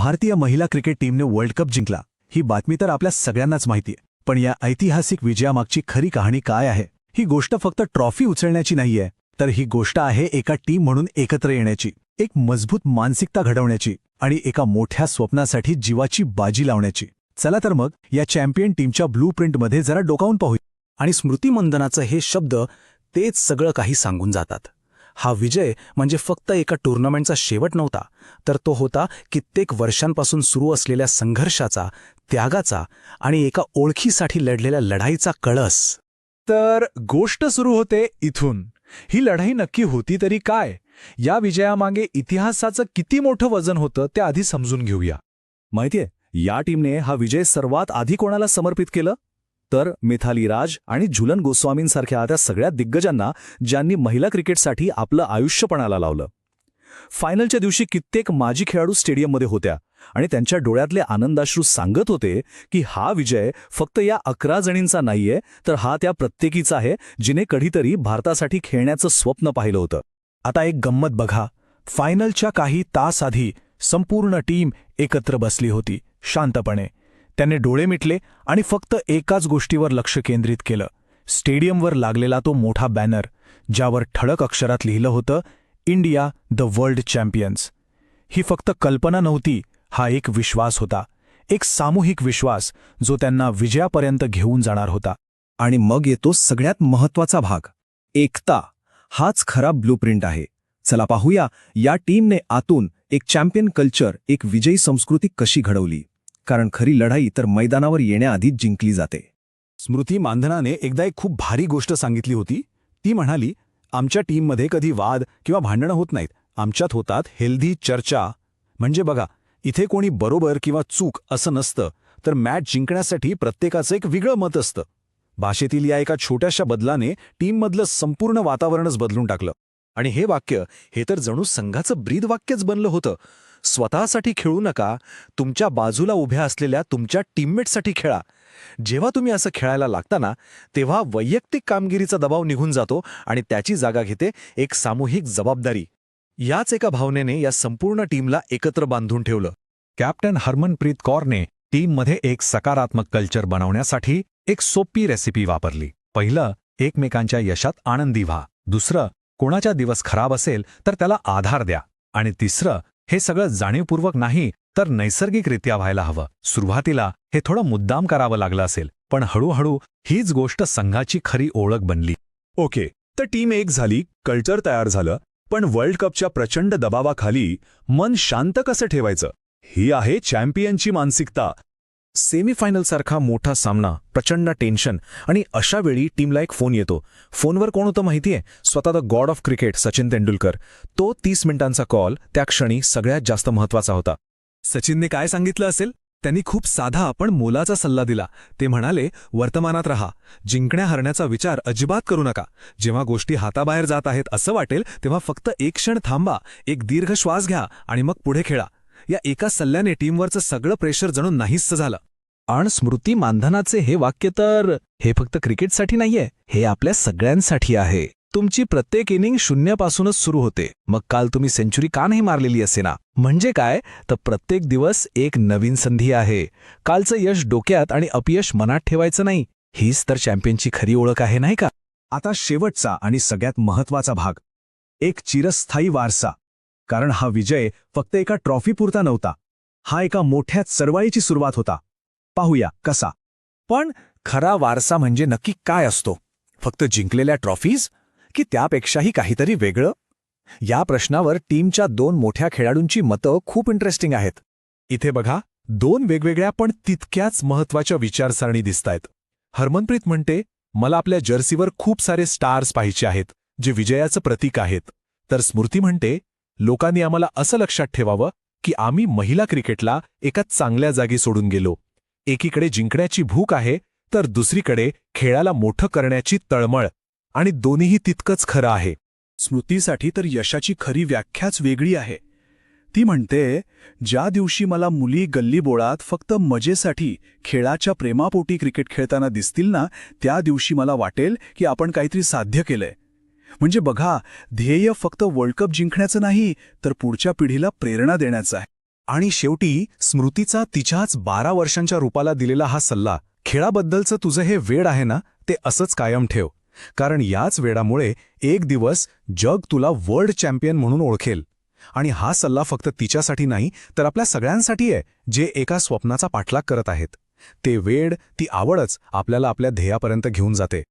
भारतीय महिला क्रिकेट टीमने वर्ल्ड कप जिंकला. ही बातमी तर आपल्या सगळ्यांनाच माहितीये. पण या ऐतिहासिक विजयामागची खरी कहाणी काय आहे? ही गोष्ट फक्त ट्रॉफी उचलण्याची नाहीये तर ही गोष्ट आहे एका टीम म्हणून एकत्र येण्याची एक मजबूत मानसिकता घडवण्याची आणि एका मोठ्या स्वप्नासाठी जीवाची बाजी लावण्याची. चला तर मग या चॅम्पियन टीमच्या ब्लू प्रिंटमध्ये जरा डोकावून पाहूया. आणि स्मृतिमंदनाचं हे शब्द तेच सगळं काही सांगून जातात. हा विजय म्हणजे फक्त एका टुर्नामेंटचा शेवट नव्हता तर तो होता कित्येक वर्षांपासून सुरू असलेल्या संघर्षाचा त्यागाचा आणि एका ओळखीसाठी लढलेल्या लढाईचा कळस. तर गोष्ट सुरू होते इथून. ही लढाई नक्की होती तरी काय? या विजयामागे इतिहासाचं किती मोठं वजन होतं ते आधी समजून घेऊया. माहितीये या टीमने हा विजय सर्वात आधी कोणाला समर्पित केलं? तर मिथाली राज आणि झुलन गोस्वामींसारख्या त्या सगळ्या दिग्गजांना ज्यांनी महिला क्रिकेटसाठी आपलं आयुष्यपणाला लावलं. फायनलच्या दिवशी कित्येक माजी खेळाडू स्टेडियममध्ये होत्या आणि त्यांच्या डोळ्यातले आनंदाश्रू सांगत होते की हा विजय फक्त या अकरा जणींचा नाहीये तर हा त्या प्रत्येकीचा आहे जिने कधीतरी भारतासाठी खेळण्याचं स्वप्न पाहिलं होतं. आता एक गंमत बघा. फायनलच्या काही तास आधी संपूर्ण टीम एकत्र बसली होती शांतपणे. त्याने डोळे मिटले आणि फक्त एकाच गोष्टीवर लक्ष केंद्रित केलं. स्टेडियमवर लागलेला तो मोठा बॅनर ज्यावर ठळक अक्षरात लिहिलं होतं इंडिया द वर्ल्ड चॅम्पियन्स. ही फक्त कल्पना नव्हती हा एक विश्वास होता. एक सामूहिक विश्वास जो त्यांना विजयापर्यंत घेऊन जाणार होता. आणि मग येतो सगळ्यात महत्त्वाचा भाग. एकता. हाच खरा ब्लूप्रिंट आहे. चला पाहूया या टीमने आतून एक चॅम्पियन कल्चर एक विजयी संस्कृती कशी घडवली. कारण खरी लढाई तर मैदानावर येण्याआधीच जिंकली जाते. स्मृती मानधनाने एकदा एक खूप भारी गोष्ट सांगितली होती. ती म्हणाली आमच्या टीममध्ये कधी वाद किंवा भांडणं होत नाहीत. आमच्यात होतात हेल्दी चर्चा. म्हणजे बघा इथे कोणी बरोबर किंवा चूक असं नसतं तर मॅच जिंकण्यासाठी प्रत्येकाचं एक वेगळं मत असतं. भाषेतील या एका छोट्याशा बदलाने टीममधलं संपूर्ण वातावरणच बदलून टाकलं. आणि हे वाक्य हे तर जणू संघाचं ब्रीद वाक्यच बनलं होतं. स्वतःसाठी खेळू नका तुमच्या बाजूला उभ्या असलेल्या तुमच्या टीममेटसाठी खेळा. जेव्हा तुम्ही असं खेळायला लागता ना तेव्हा वैयक्तिक कामगिरीचा दबाव निघून जातो आणि त्याची जागा घेते एक सामूहिक जबाबदारी. याच एका भावनेने या संपूर्ण टीमला एकत्र बांधून ठेवलं. कॅप्टन हरमनप्रीत कौरने टीममध्ये एक सकारात्मक कल्चर बनवण्यासाठी एक सोपी रेसिपी वापरली. पहिलं एकमेकांच्या यशात आनंदी व्हा. दुसरं कोणाचा दिवस खराब असेल तर त्याला आधार द्या. आणि तिसरं हे सगळं जाणीवपूर्वक नाही तर नैसर्गिकरित्या व्हायला हवं. सुरुवातीला हे थोडं मुद्दाम करावं लागलं असेल पण हळूहळू हीच गोष्ट संघाची खरी ओळख बनली. ओके तर टीम एक झाली कल्चर तयार झालं पण वर्ल्ड कपच्या प्रचंड दबावाखाली मन शांत कसं ठेवायचं? ही आहे चॅम्पियनची मानसिकता सेमीफायनलसारखा मोठा सामना प्रचंड टेन्शन आणि अशा वेळी टीमला एक फोन येतो. फोनवर कोण होतं माहितीये? स्वतः the god of cricket Sachin Tendulkar. तो तीस मिनिटांचा कॉल त्या क्षणी सगळ्यात जास्त महत्त्वाचा होता. सचिनने काय सांगितलं असेल? त्यांनी खूप साधा पण मोलाचा सल्ला दिला. ते म्हणाले वर्तमानात रहा. जिंकण्या हरण्याचा विचार अजिबात करू नका. जेव्हा गोष्टी हाताबाहेर जात आहेत असं वाटेल तेव्हा फक्त एक क्षण थांबा एक दीर्घ श्वास घ्या आणि मग पुढे खेळा. या एका सल्ल्याने टीमवरचं सगळं प्रेशर जणू नाहीसं झालं. आणि स्मृती मानधनाचे हे वाक्य तर हे फक्त क्रिकेटसाठी नाहीये हे आपल्या सगळ्यांसाठी आहे. तुमची प्रत्येक इनिंग शून्यापासूनच सुरू होते. मग काल तुम्ही सेंचुरी का नाही मारलेली असे ना? म्हणजे काय? तर प्रत्येक दिवस एक नवीन संधी आहे. कालचं यश डोक्यात आणि अपयश मनात ठेवायचं नाही. हीच तर चॅम्पियनची खरी ओळख आहे नाही का? आता शेवटचा आणि सगळ्यात महत्त्वाचा भाग. एक चिरस्थायी वारसा. कारण हा विजय फक्त एका ट्रॉफीपुरता नव्हता. हा एका मोठ्या चळवळीची सुरुवात होता. पाहूया कसा. पण खरा वारसा म्हणजे नक्की काय असतो? फक्त जिंकलेल्या ट्रॉफीज? की त्यापेक्षाही काहीतरी वेगळं? या प्रश्नावर टीमच्या दोन मोठ्या खेळाडूंची मतं खूप इंटरेस्टिंग आहेत. इथे बघा दोन वेगवेगळ्या पण तितक्याच महत्त्वाच्या विचारसरणी दिसतायत. हरमनप्रीत म्हणते मला आपल्या जर्सीवर खूप सारे स्टार्स पाहिजे आहेत जे विजयाचं प्रतीक आहेत. तर स्मृती म्हणते लोकांनी आम्हाला असं लक्षात ठेवावं की आम्ही महिला क्रिकेटला एका चांगल्या जागी सोडून गेलो. एकीकडे जिंकण्याची भूक आहे तर दुसरीकडे खेळाला मोठं करण्याची तळमळ. आणि दोन्हीही तितकंच खरं आहे. स्मृतीसाठी तर यशाची खरी व्याख्याच वेगळी आहे. ती म्हणते ज्या दिवशी मला मुली गल्लीबोळात फक्त मजेसाठी खेळाच्या प्रेमापोटी क्रिकेट खेळताना दिसतील ना त्या दिवशी मला वाटेल की आपण काहीतरी साध्य केलंय. म्हणजे बघा ध्येय फक्त वर्ल्ड कप जिंकण्याचं नाही तर पुढच्या पिढीला प्रेरणा देण्याचं आहे. आणि शेवटी स्मृतीचा तिच्याच बारा वर्षांच्या रूपाला दिलेला हा सल्ला खेळाबद्दलचं तुझं हे वेड आहे ना ते असंच कायम ठेव. कारण याच वेडामुळे एक दिवस जग तुला वर्ल्ड चॅम्पियन म्हणून ओळखेल. आणि हा सल्ला फक्त तिच्यासाठी नाही तर आपल्या सगळ्यांसाठी आहे जे एका स्वप्नाचा पाठलाग करत आहेत. ते वेड ती आवडच आपल्याला आपल्या ध्येयापर्यंत घेऊन जाते.